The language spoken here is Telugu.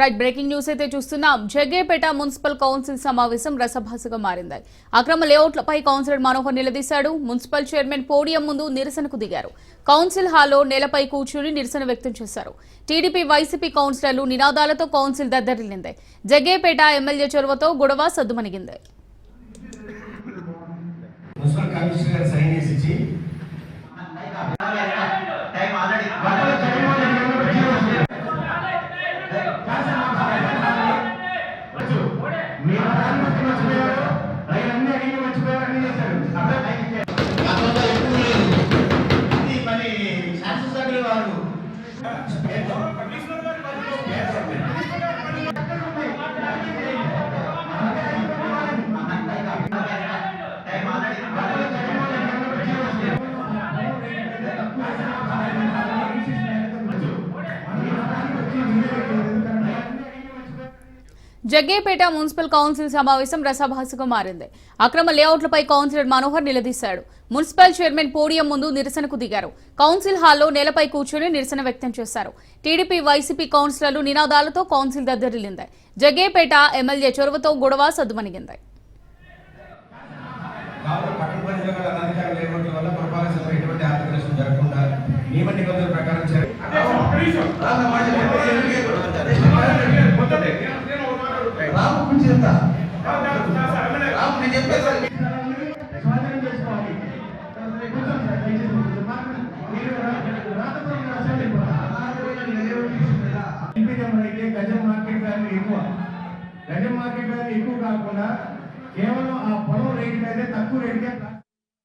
రైట్ బ్రేకింగ్ న్యూస్ అయితే చూస్తున్నాం. జగ్గేపేట మున్సిపల్ కౌన్సిల్ సమావేశం రసభాసగా మారింది. అక్రమ లేఅవుట్లపై కౌన్సిలర్ మనోహర్ నిలదీశాడు. మున్సిపల్ చైర్మన్ పోడియం ముందు నిరసనకు దిగారు. కౌన్సిల్ హాల్లో నేలపై కూర్చుని నిరసన వ్యక్తం చేశారు. టీడీపీ వైసీపీ కౌన్సిలర్లు నినాదాలతో కౌన్సిల్ దద్దరిల్లింది. జగ్గేపేట ఎమ్మెల్యే చొరవతో గొడవ సద్దుమణిగింది. మున్సిపల్ కమిషనర్ సైన్ ఇచ్చి మర్చిపోయారు? రైలన్నీ అడిగి మర్చిపోయారు అన్ని చేశారు అక్కడ గతంలో ఎక్కువ శాసనసభ్యులు వారు. జగ్గేపేట మున్సిపల్ కౌన్సిల్ సమావేశం రసభాసగా మారింది. అక్రమ లేఅవుట్లపై కౌన్సిలర్ మనోహర్ నిలదీశాడు. మున్సిపల్ చైర్మన్ పోడియం ముందు నిరసనకు దిగారు. కౌన్సిల్ హాల్లో నేలపై కూర్చుని నిరసన వ్యక్తం చేశారు. టీడీపీ వైసీపీ కౌన్సిలర్లు నినాదాలతో కౌన్సిల్ దద్దరిల్లింది. జగ్గేపేట ఎమ్మెల్యే చొరవతో గొడవ సద్దుమణిగింది కావున పట్టణ ప్రజల ఇప్పుడు. అయితే గజం మార్కెట్ వాల్యూ ఎక్కువ గజం మార్కెట్ వాల్యూ ఎక్కువ కాకుండా కేవలం ఆ పొలం రేటు అయితే తక్కువ రేటుకే